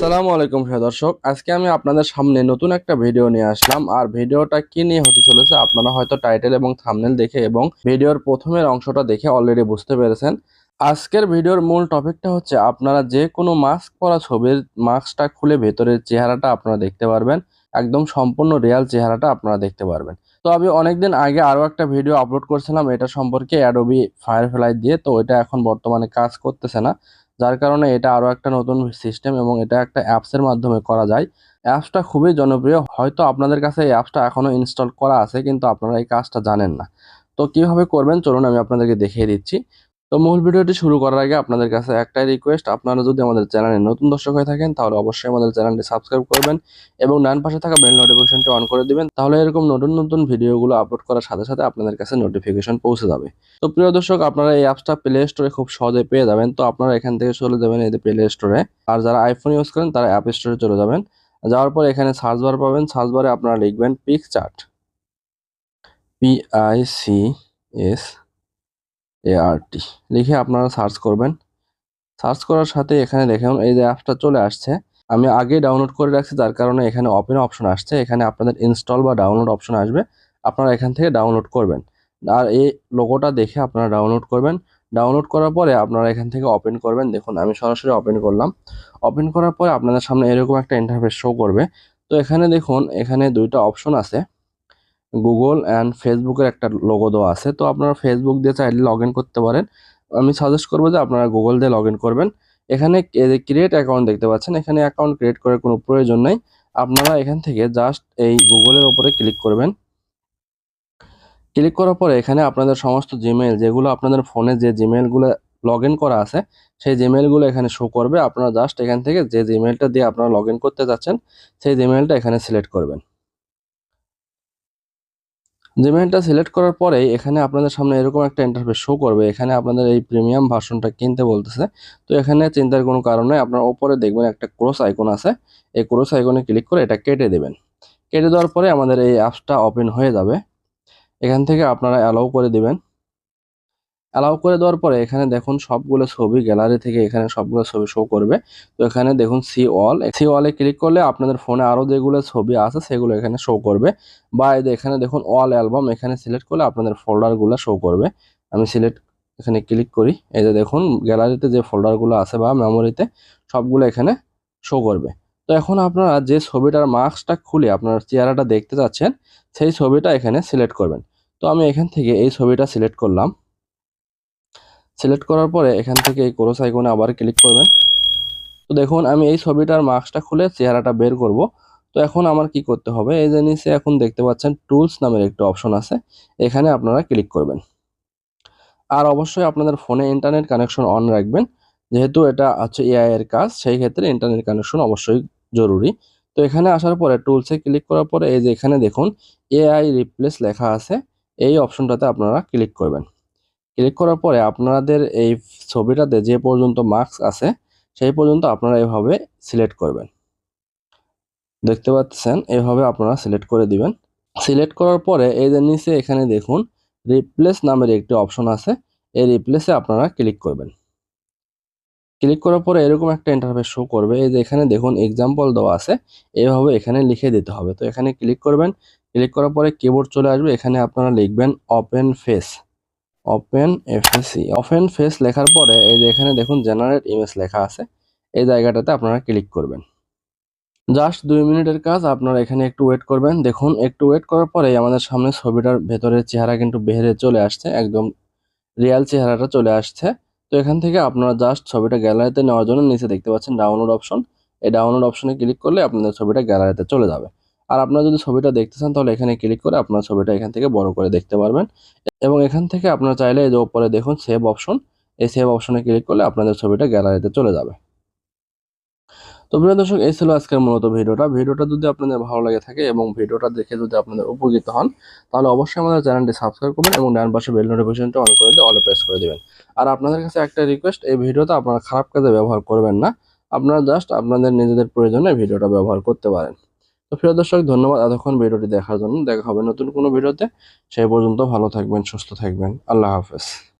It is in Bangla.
আসসালামু আলাইকুম প্রিয় দর্শক। আজকে আমি আপনাদের সামনে নতুন একটা ভিডিও নিয়ে আসলাম। আর ভিডিওটা কি নিয়ে হতে চলেছে আপনারা হয়তো টাইটেল এবং থামনেল দেখে এবং ভিডিওর প্রথমের অংশটা দেখে অলরেডি বুঝতে পেরেছেন। আজকের ভিডিওর মূল টপিকটা হচ্ছে আপনারা যে কোনো মাস্ক পরা ছবির মাস্কটা খুলে ভেতরের চেহারাটা আপনারা দেখতে পারবেন। একদম সম্পূর্ণ রিয়াল চেহারাটা আপনারা দেখতে পারবেন। তো আমি অনেকদিন আগে আরও একটা ভিডিও আপলোড করছিলাম। এটা সম্পর্কে অ্যাডোবি ফায়ারফ্লাই দিয়ে। তো এটা এখন বর্তমানে কাজ করতেছে না। যার কারণে এটা আরও একটা নতুন সিস্টেম এবং এটা একটা অ্যাপসের মাধ্যমে করা যায়। অ্যাপসটা খুবই জনপ্রিয়। হয়তো আপনাদের কাছে এই অ্যাপসটা এখনও ইনস্টল করা আছে, কিন্তু আপনারা এই কাজটা জানেন না। তো কীভাবে করবেন? চলুন আমি আপনাদেরকে দেখিয়ে দিচ্ছি। তো মূল ভিডিওটি শুরু করার আগে আপনাদের কাছে একটাই রিকোয়েস্ট আপনারা যদি আমাদের চ্যানেলে নতুন দর্শক হয়ে থাকেন, তাহলে অবশ্যই আমাদের চ্যানেলটি সাবস্ক্রাইব করবেন এবং ডান পাশে থাকা বেল নোটিফিকেশনটি অন করে দিবেন, তাহলে এরকম নতুন নতুন ভিডিওগুলো আপলোড করার সাথে সাথে আপনাদের কাছে নোটিফিকেশন পৌঁছে যাবে। তো প্রিয় দর্শক, আপনারা এই অ্যাপসটা প্লে স্টোরে খুব সহজে পেয়ে যাবেন। তো আপনারা এখান থেকে চলে যাবেন এই প্লে স্টোরে আর যারা আইফোন ইউজ করেন, তারা অ্যাপ স্টোরে চলে যাবেন। যাওয়ার পর এখানে সার্চ বার পাবেন। সার্চ বারে আপনারা লিখবেন PicsArt P I C S ART লিখে আপনারা সার্চ করবেন। সার্চ করার সাথে এখানে দেখুন, এই যে অ্যাপটা চলে আসছে। আমি আগে ডাউনলোড করে রাখছি, যার কারণে এখানে ওপেন অপশন আসছে। এখানে আপনাদের ইনস্টল বা ডাউনলোড অপশন আসবে। আপনারা এখান থেকে ডাউনলোড করবেন। আর এই লোগোটা দেখে আপনারা ডাউনলোড করবেন। ডাউনলোড করার পরে আপনারা এখান থেকে ওপেন করবেন। দেখুন, আমি সরাসরি ওপেন করলাম। ওপেন করার পরে আপনাদের সামনে এরকম একটা ইন্টারফেস শো করবে। তো এখানে দেখুন, এখানে দুইটা অপশন আছে। গুগল অ্যান্ড ফেসবুকের একটা লোগো দেওয়া আছে। তো আপনারা ফেসবুক দিয়ে চাইলে লগ করতে পারেন। আমি সাজেস্ট করব যে আপনারা গুগল দিয়ে লগ করবেন। এখানে ক্রিয়েট অ্যাকাউন্ট দেখতে পাচ্ছেন, এখানে অ্যাকাউন্ট ক্রিয়েট করার কোনো প্রয়োজন নেই। আপনারা এখান থেকে জাস্ট এই গুগলের ওপরে ক্লিক করবেন। ক্লিক করার পরে এখানে আপনাদের সমস্ত জিমেইল যেগুলো আপনাদের ফোনে যে জিমেইলগুলো লগ ইন করা আছে, সেই জিমেইলগুলো এখানে শো করবে। আপনারা জাস্ট এখান থেকে যে জিমেইলটা দিয়ে আপনারা লগ করতে যাচ্ছেন, সেই জিমেইলটা এখানে সিলেক্ট করবেন। জিমেইলটা সিলেক্ট করার পরে এখানে আপনাদের সামনে এরকম একটা ইন্টারফেস শো করবে। এখানে আপনাদের এই প্রিমিয়াম ভার্সনটা কিনতে বলতেছে। তো এখানে চিন্তার কোনো কারণে আপনার ওপরে দেখবেন একটা ক্রস আইকন আছে। এই ক্রস আইকনে ক্লিক করে এটা কেটে দেবেন। কেটে দেওয়ার পরে আমাদের এই অ্যাপসটা ওপেন হয়ে যাবে। এখান থেকে আপনারা অ্যালাউ করে দিবেন। অ্যালাউ করে দেওয়ার পরে এখানে দেখুন সবগুলো ছবি গ্যালারি থেকে এখানে সবগুলো ছবি শো করবে। তো এখানে দেখুন সি অল সি অলে ক্লিক করলে আপনাদের ফোনে আরও যেগুলো ছবি আছে সেগুলো এখানে শো করবে। বা এখানে দেখুন অল অ্যালবাম এখানে সিলেক্ট করলে আপনাদের ফোল্ডারগুলো শো করবে। আমি সিলেক্ট এখানে ক্লিক করি। এই যে দেখুন গ্যালারিতে যে ফোল্ডারগুলো আছে বা মেমোরিতে সবগুলো এখানে শো করবে। তো এখন আপনারা যে ছবিটার মার্কসটা খুলে, আপনার চেহারাটা দেখতে চাচ্ছেন, সেই ছবিটা এখানে সিলেক্ট করবেন। তো আমি এখান থেকে এই ছবিটা সিলেক্ট করলাম। সিলেক্ট করার পরে এখান থেকে এই ক্রোস আইকনে আবার ক্লিক করবেন। তো দেখুন, আমি এই ছবিটার মার্কসটা খুলে চেহারাটা বের করব। তো এখন আমার কি করতে হবে? এই যে নিচে এখন দেখতে পাচ্ছেন টুলস নামের একটা অপশন আছে। এখানে আপনারা ক্লিক করবেন। আর অবশ্যই আপনাদের ফোনে ইন্টারনেট কানেকশন অন রাখবেন। যেহেতু এটা হচ্ছে এআই এর কাজ, সেই ক্ষেত্রে ইন্টারনেট কানেকশন অবশ্যই জরুরি। তো এখানে আসার পরে টুলসে ক্লিক করার পরে এই যে এখানে দেখুন এআই রিপ্লেস লেখা আছে। এই অপশনটাতে আপনারা ক্লিক করবেন। ক্লিক করার পরে আপনাদের এই ছবিটাতে যে পর্যন্ত মার্কস আছে, সেই পর্যন্ত আপনারা এভাবে সিলেক্ট করবেন। দেখতে পাচ্ছেন? এভাবে আপনারা সিলেক্ট করে দিবেন। সিলেক্ট করার পরে এই যে নিচে এখানে দেখুন রিপ্লেস নামের একটি অপশন আছে। এই রিপ্লেসে আপনারা ক্লিক করবেন। ক্লিক করার পরে এরকম একটা ইন্টারফেস শো করবে। এই যে এখানে দেখুন এক্সাম্পল দেওয়া আছে। এইভাবে এখানে লিখে দিতে হবে। তো এখানে ক্লিক করবেন। ক্লিক করার পরে কিবোর্ড চলে আসবে। এখানে আপনারা লিখবেন open face open FAC open face লেখার পরে এই যে এখানে দেখুন জেনারেট ইমেজ লেখা আছে, এই জায়গাটাতে আপনারা ক্লিক করবেন। জাস্ট দুই মিনিটের কাজ, আপনারা এখানে একটু ওয়েট করবেন। দেখুন, একটু ওয়েট করার পরে আমাদের সামনে ছবিটার ভেতরের চেহারা কিন্তু বেহেরে চলে আসছে, একদম রিয়াল চেহারাটা চলে আসছে। তো এখান থেকে আপনারা জাস্ট ছবিটা গ্যালারিতে নেওয়ার জন্য নিচে দেখতে পাচ্ছেন ডাউনলোড অপশন এই ডাউনলোড অপশনে ক্লিক করলে আপনাদের ছবিটা গ্যালারিতে চলে যাবে। আর আপনারা যদি ছবিটা দেখতে চান, তাহলে এখানে ক্লিক করে আপনার ছবিটা এখান থেকে বড় করে দেখতে পারবেন। এবং এখান থেকে আপনারা চাইলে এই যে ওপরে দেখুন সেভ অপশন এই সেভ অপশনে ক্লিক করলে আপনাদের ছবিটা গ্যালারিতে চলে যাবে। তো প্রিয় দর্শক, এই ছিল আজকের মূলত ভিডিওটা। ভিডিওটা যদি আপনাদের ভালো লাগে থাকে এবং ভিডিওটা দেখে যদি আপনাদের উপকৃত হন, তাহলে অবশ্যই আমাদের চ্যানেলটি সাবস্ক্রাইব করবেন এবং ডান পাশে বেল নোটিফিকেশনটা অন করে দিয়ে অলে প্রেস করে দেবেন। আর আপনাদের কাছে একটা রিকোয়েস্ট এই ভিডিওটা আপনারা খারাপ কাজে ব্যবহার করবেন না। আপনারা জাস্ট আপনাদের নিজেদের প্রয়োজনে ভিডিওটা ব্যবহার করতে পারেন। তো প্রিয় দর্শক, ধন্যবাদ এতক্ষণ ভিডিওটি দেখার জন্য। দেখা হবে নতুন কোনো ভিডিওতে। সেই পর্যন্ত ভালো থাকবেন, সুস্থ থাকবেন। আল্লাহ হাফেজ।